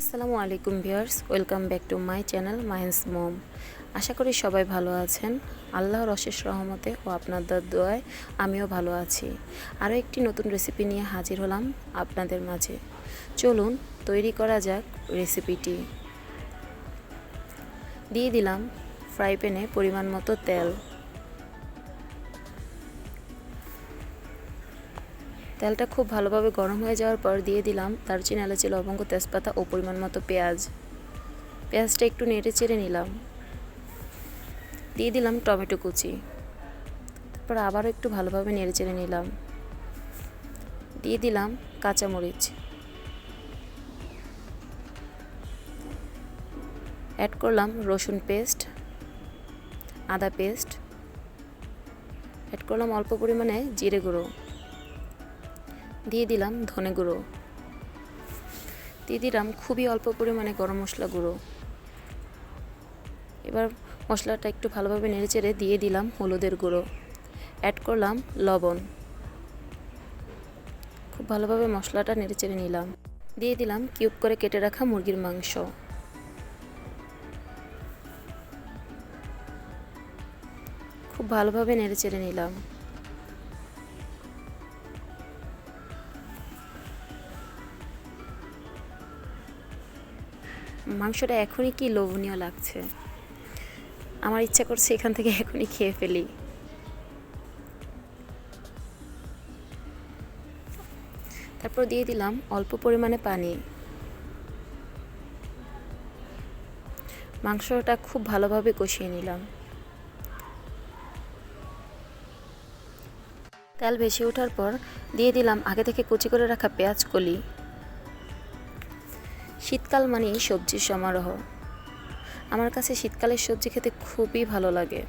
আসসালামু আলাইকুম viewers, welcome back to my channel mines মম। আশা করি সবাই ভালো আছেন। আল্লাহর অশেষ রহমতে ও আপনাদের দোয়ায় আমিও ভালো আছি। আরও একটি নতুন রেসিপি নিয়ে হাজির হলাম আপনাদের মাঝে। চলুন, তৈরি করা যাক রেসিপিটি দিয়ে দিলাম ফ্রাই প্যানে পরিমাণ মতো তেল। তেলটা খুব ভালোভাবে গরম হয়ে যাওয়ার পর দিয়ে দিলাম দারচিনি, এলাচি, লবঙ্গ, তেজপাতা ও পরিমাণ মতো পেঁয়াজ। পেঁয়াজটা একটু নেড়ে চেড়ে নিলাম। দিয়ে দিলাম টমেটো কুচি। তারপর আবারও একটু ভালোভাবে নেড়ে চেড়ে নিলাম। দিয়ে দিলাম কাঁচামরিচ। অ্যাড করলাম রসুন পেস্ট, আদা পেস্ট। অ্যাড করলাম অল্প পরিমাণে জিরে গুঁড়ো। দিয়ে দিলাম ধনে গুঁড়ো। দিয়ে দিলাম খুবই অল্প পরিমাণে গরম মশলা গুঁড়ো। এবার মশলাটা একটু ভালোভাবে নেড়েচেড়ে দিয়ে দিলাম হলুদের গুঁড়ো। অ্যাড করলাম লবণ। খুব ভালোভাবে মশলাটা নেড়েচেড়ে নিলাম। দিয়ে দিলাম কিউব করে কেটে রাখা মুরগির মাংস। খুব ভালোভাবে নেড়েচেড়ে নিলাম। মাংসটা এখনই কি লোভনীয় লাগছে? আমার ইচ্ছা করছে এখান থেকে এখনই খেয়ে ফেলি। তারপর দিয়ে দিলাম অল্প পরিমাণে পানি। মাংসটা খুব ভালোভাবে কষিয়ে নিলাম। তেল ভেসে ওঠার পর দিয়ে দিলাম আগে থেকে কুচি করে রাখা পেঁয়াজ কলি। শীতকাল মানেই সবজির সমারোহ। আমার কাছে শীতকালের সবজি খেতে খুবই ভালো লাগে।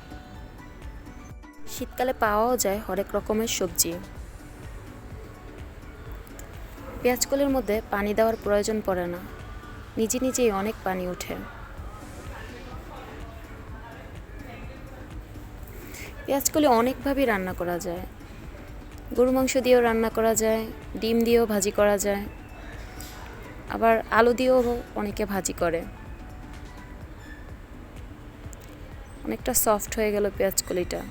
শীতকালে পাওয়াও যায় হরেক রকমের সবজি। পেঁয়াজকলির মধ্যে পানি দেওয়ার প্রয়োজন পড়ে না। নিজে নিজেই অনেক পানি ওঠে। পেঁয়াজকলি অনেকভাবেই রান্না করা যায়। গরু মাংস দিয়েও রান্না করা যায়, ডিম দিয়েও ভাজি করা যায়। আবার আলু দিয়েও অনেকে ভাজি করে। অনেকটা সফট হয়ে গেল পেঁয়াজ কলিটা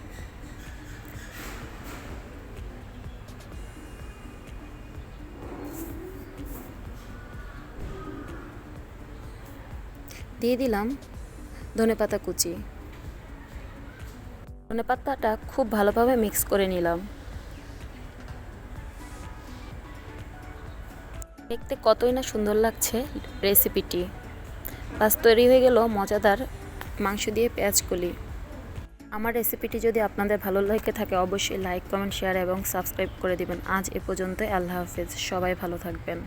দিয়ে দিলাম ধনে পাতা কুচি। ধনে পাতাটা খুব ভালোভাবে মিক্স করে নিলাম। দেখতে কতই না সুন্দর লাগছে রেসিপিটি। বাস তৈরি হয়ে গেল মজাদার মাংস দিয়ে পেঁয়াজ কলি। আমার রেসিপিটি যদি আপনাদের ভালো লাগে থাকে অবশ্যই লাইক, কমেন্ট, শেয়ার এবং সাবস্ক্রাইব করে দিবেন। আজ এ পর্যন্ত আল্লাহ হাফেজ। সবাই ভালো থাকবেন।